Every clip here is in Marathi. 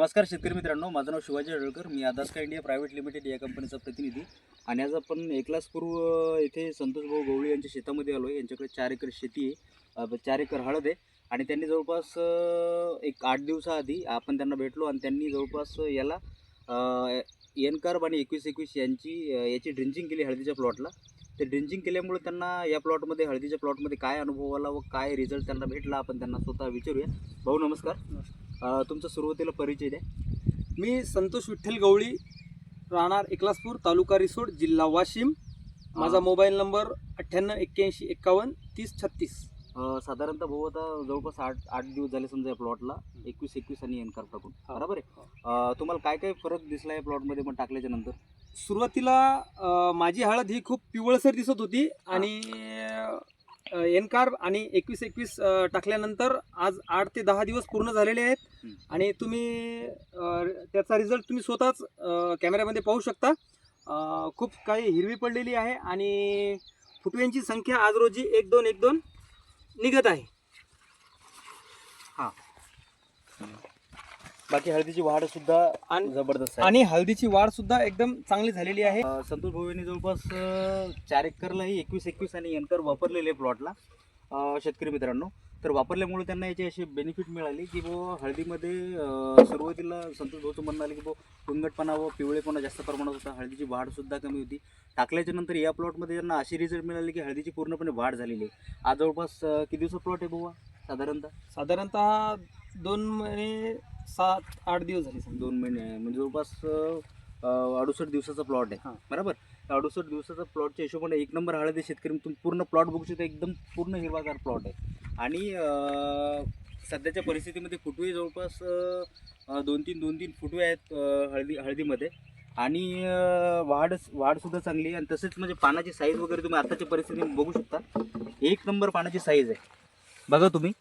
नमस्कार शेतकरी मित्रांनो माझं नाव शिवाजी अडळकर मी आदास्का इंडिया प्रायव्हेट लिमिटेड या कंपनीचा प्रतिनिधी. आणि आज आपण एकलासपूर्व येथे संतोष भाऊ गवळी यांच्या शेतामध्ये आलो आहे यांच्याकडे चार एकर शेती आहे. चार एकर हळद आहे. आणि त्यांनी जवळपास एक आठ दिवसाआधी आपण त्यांना भेटलो आणि त्यांनी जवळपास याला एन कार्ब आणि एकवीस एकवीस यांची याची ड्रिंचिंग केली हळदीच्या प्लॉटला. ते ड्रिंचिंग केल्यामुळे त्यांना या प्लॉटमध्ये हळदीच्या प्लॉटमध्ये काय अनुभव आला व काय रिझल्ट त्यांना भेटला आपण त्यांना स्वतः विचारूया. भाऊ नमस्कार. तुमचा सुरुवातीला परिचय द्या. मी संतोष विठ्ठल गवळी राहणार एकलासपूर तालुका रिसोड जिल्हा वाशिम. माझा. मोबाईल नंबर अठ्ठ्याण्णव एक्क्याऐंशी एक्कावन्न तीस छत्तीस. साधारणतः भाऊ आता जवळपास आठ आठ दिवस झाले समजा या प्लॉटला. एकवीस एकवीस आणि एनकार टाकून. बरोबर आहे? तुम्हाला काय काय फरक दिसला या प्लॉटमध्ये पण टाकल्याच्या नंतर? सुरुवातीला माझी हळद ही खूप पिवळसर दिसत होती आणि एनकार आणि एकवीस एकवीस टाकल्यानंतर आज आठ ते दहा दिवस पूर्ण झालेले आहेत. हं. आणि तुम्ही त्याचा रिझल्ट तुम्ही स्वतःच कॅमेऱ्यामध्ये पाहू शकता. खूप काही हिरवी पडलेली आहे आणि फुटव्यांची संख्या आज रोजी एक दोन एक दोन निघत आहे. बाकी हळदीची वाढ सुद्धा आणि जबरदस्त आहे. आणि हळदीची वाढ सुद्धा एकदम चांगली झालेली आहे. अ, संतोष भाऊ यांनी जवळपास अ, चार एकरलाही एकवीस एकवीस आणि एनकर वापरलेले प्लॉटला. अ, शेतकरी मित्रांनो तर वापरल्यामुळे त्यांना याची अशी बेनिफिट मिळाली की बुवा हळदीमध्ये अ, सुरुवातीला संतोष भाऊचं म्हणणं आलं की बुवा तुंगटपणा व पिवळेपणा जास्त प्रमाणात होता हळदीची वाढ सुद्धा कमी होती. टाकल्याच्या नंतर या प्लॉटमध्ये त्यांना अशी रिझल्ट मिळाली की हळदीची पूर्णपणे वाढ झालेली आहे. आज जवळपास अ, किती दिवसाचा प्लॉट आहे बुवा साधारणतः? साधारणतः दोन महिने सात आठ दिवस झाले समजा. दोन महिने. म्हणजे जवळपास अडुसष्ट दिवसाचा प्लॉट आहे. हां. बरोबर? अडुसष्ट दिवसाचा प्लॉटच्या हिशोबाने एक नंबर हळद आहे शेतकरी तुम्ही पूर्ण प्लॉट बघू शकता. एकदम पूर्ण हिरवागार प्लॉट आहे. आणि अं, सध्याच्या परिस्थितीमध्ये फुटवे जवळपास अं, दोन तीन दोन तीन फुटवे आहेत अं, हळदी हळदीमध्ये. आणि अं, वाढ वाढसुद्धा चांगली आहे. आणि तसेच म्हणजे पानाची साईज वगैरे तुम्ही आताच्या परिस्थितीमध्ये बघू शकता. एक नंबर पानाची साईज आहे. बघा तुम्ही.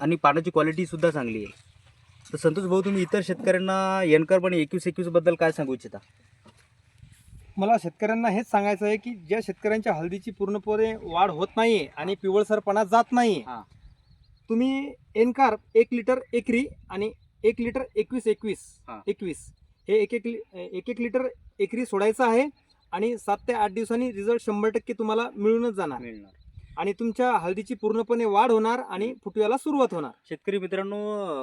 आणि पानाची क्वालिटी सुद्धा चांगली आहे. तर संतोष भाऊ तुम्ही इतर शेतकऱ्यांना एनकर आणि एकवीस एकवीसबद्दल काय सांगू इच्छिता मला शेतकऱ्यांना हेच सांगायचं आहे की ज्या शेतकऱ्यांच्या हळदीची पूर्णपणे वाढ होत नाहीये आणि पिवळसरपणा जात नाहीये हां. तुम्ही एनकार एक लिटर एकरी आणि एक लिटर एकवीस एकवीस हां. एकवीस हे एक एक लि- एक एक लिटर एकरी सोडायचं आहे आणि सात ते आठ दिवसांनी रिझल्ट शंभर टक्के तुम्हाला मिळूनच जाणार मिळणार आणि तुमच्या हळदीची पूर्णपणे वाढ होणार आणि फुटव्याला सुरुवात होणार. शेतकरी मित्रांनो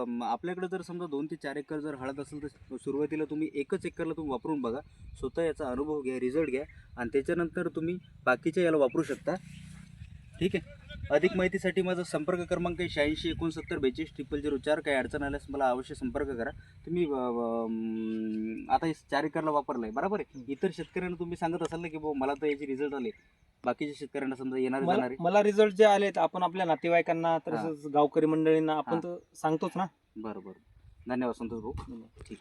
अं, आपल्याकडे जर समजा दोन ते चार एकर जर हळद असेल तर सुरुवातीला तुम्ही एकच एकरला तुम्ही वापरून बघा. स्वतः याचा अनुभव घ्या रिझल्ट घ्या आणि त्याच्यानंतर तुम्ही बाकीच्या याला वापरू शकता. ठीक आहे? अधिक माहितीसाठी माझा संपर्क क्रमांक आहे शहाऐंशी एकोणसत्तर बेचाळीस ट्रिपल झिरो चार काही अडचण आल्यास मला अवश्य संपर्क करा. तुम्ही अं, अं, आता हे चार एकरला वापरलं आहे बरोबर आहे? इतर शेतकऱ्यांना तुम्ही सांगत असाल ना की भाऊ मला तर याचे रिझल्ट आले. बाकीच्या शेतकऱ्यांना समजा येणारे मला जाणारे. मला रिझल्ट जे आले आपण आपल्या नातेवाईकांना तसंच गावकरी मंडळींना आपण हां. तर सांगतोच ना. बरं बरं. धन्यवाद संतोष भाऊ. ठीक.